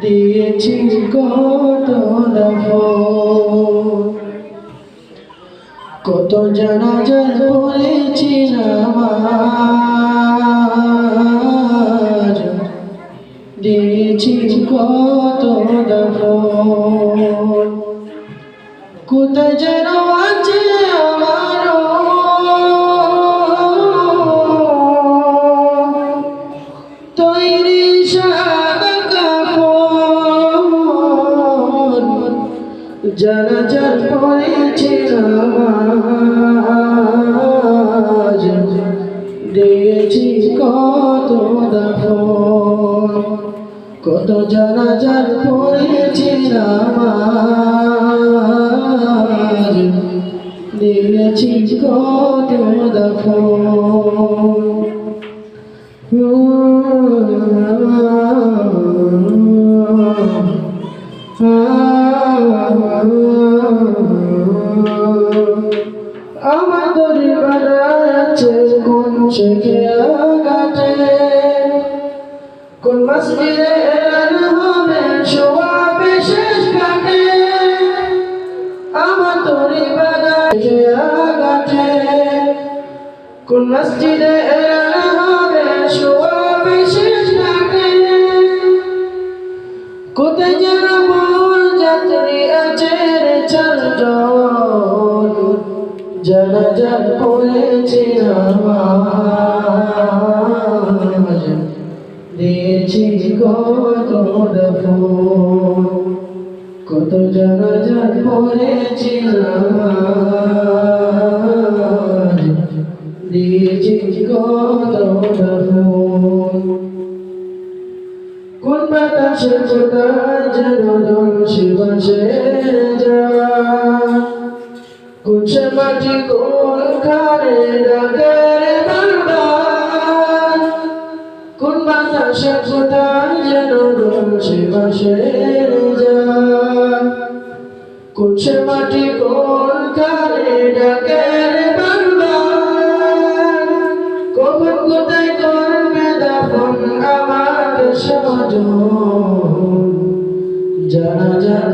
দিয়েছি কত কত জানাজার পড়েছি নামাজ। দিয়েছি কত দফন কোথায় যেন আছে আমারও যারা যার পড়েছে নামাজ। দিয়েছি কত দফন, কত যারা যার পড়েছে নামাজ। দিয়েছি কত দফন। আমাদের শেখে আগাতে কোন মসজিদে এলান হবে শোয়াবে শেষ কাটে আমাদের বাড়াচ্ছে আগাতে কোন মসজিদে এলান হবে শোয়াবে শেষ কাটে কোথায় যেন মোর যাত্রী আছে রে চারজন। জানাজার পড়েছে নামাজ দিয়েছি কত দফন কত জানাজার পড়েছে নামাজ দিয়েছি কত দফন কোন বাতাসে কোথায় যেন ধনসি বাসে যায়। ডাকে রে বারবার কোন বাতাসে কোথায় যেন ধনসি বাসে যায় কোন সে মাটি কোন খারে ডাকে রে বারবার কখন কোথায় করবে দাফন আমাকে সজন জানা যার